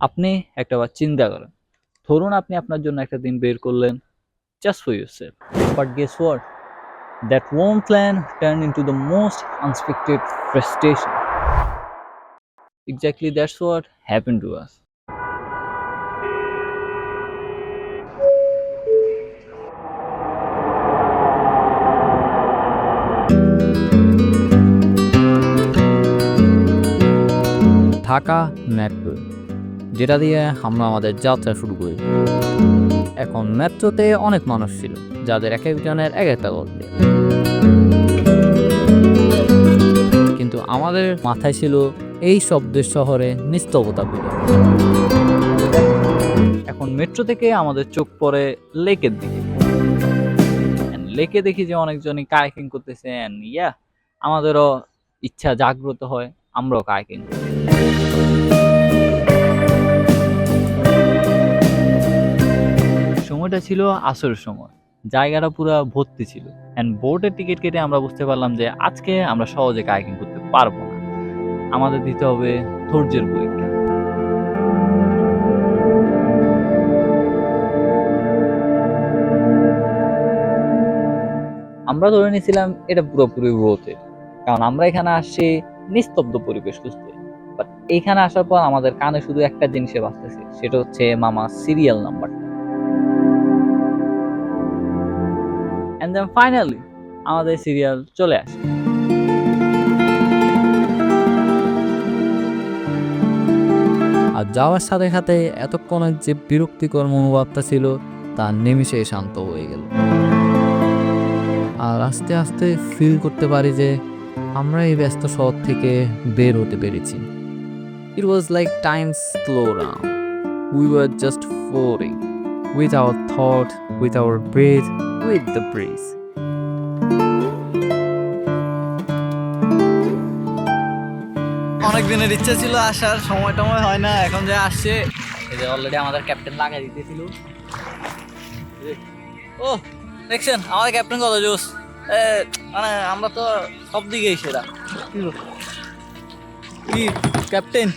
আপনি একটা বার চিন্তা করেন। ধরুন আপনি আপনার জন্য একটা দিন বের করলেন just for your safe but guess what that warm plan turn into the most unexpected frustration exactly that's what happen to us Dhaka network যেটা দিয়ে আমরা আমাদের যাত্রা শুরু করি। এখন মেট্রোতে অনেক মানুষ ছিল, যাদের এক একজনের এক একটা গল্প কিন্তু আমাদের মাথায় ছিল এই শব্দের শহরে নিস্তবতা বিরাজ এখন মেট্রো থেকে আমাদের চোখ পড়ে লেকের দিকে। লেকে দেখি যে অনেকজনই কায়াকিং করতেছে yeah, আমাদেরও ইচ্ছা জাগ্রত হয়, আমরাও কায়াকিং সময়টা ছিল আসরের সময়। জায়গাটা পুরো ভর্তি ছিল। অ্যান্ড বোটের টিকিট কেটে আমরা বুঝতে পারলাম যে আজকে আমরা সহজে কায়াকিং করতে পারব না। আমাদের দিতে হবে ধৈর্যের পরীক্ষা। আমরা ধরে নিয়েছিলাম এটা পুরোপুরি রোতে। কারণ আমরা এখানে আসছি নিস্তব্ধ পরিবেশ খুঁজতে। বাট এইখানে আসার পর আমাদের কানে শুধু একটা জিনিসে বাঁচতেছে, সেটা হচ্ছে মামা সিরিয়াল নাম্বারটা অ্যান্ড দেন ফাইনালি আমাদের সিরিয়াল চলে আসে। আর যাওয়ার সাথে সাথে এতক্ষণের যে বিরক্তিকর মনোভাবটা ছিল তা নিমিষে শান্ত হয়ে গেল। আর আস্তে আস্তে ফিল করতে পারি যে আমরা এই ব্যস্ত শহর থেকে বের হতে পেরেছি। It was like time slow down we were just flowing with our thought with our breath with the breeze অনেক দিনের ইচ্ছা ছিল আসার সময় টময় হয় না এখন যে আসছে। এই যে অলরেডি আমাদের ক্যাপ্টেন লাগাই দিতেছিল। ও দেখছেন আমাদের ক্যাপ্টেন কত জোস এ, মানে আমরা তো সব দিকেই সেরা। কি ক্যাপ্টেন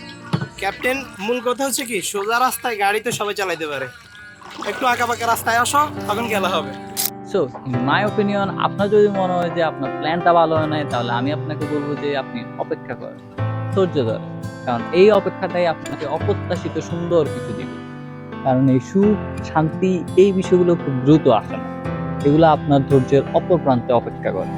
ক্যাপ্টেন মূল কথা হচ্ছে কি সোজা রাস্তায় গাড়ি তো সবাই চালাইতে পারে। একটু আঁকা পাকা রাস্তায় আসো, তখন খেলা হবে। সো মাই ওপিনিয়ন আপনার যদি মনে হয় যে আপনার প্ল্যানটা ভালো হয় নাই, তাহলে আমি আপনাকে বলব যে আপনি অপেক্ষা করেন, ধৈর্য ধরেন। কারণ এই অপেক্ষাটাই আপনাকে অপ্রত্যাশিত সুন্দর কিছু দিবে। কারণ এই সুখ, শান্তি, এই বিষয়গুলো খুব দ্রুত আসে না। এগুলো আপনার ধৈর্যের অপর প্রান্তে অপেক্ষা করে।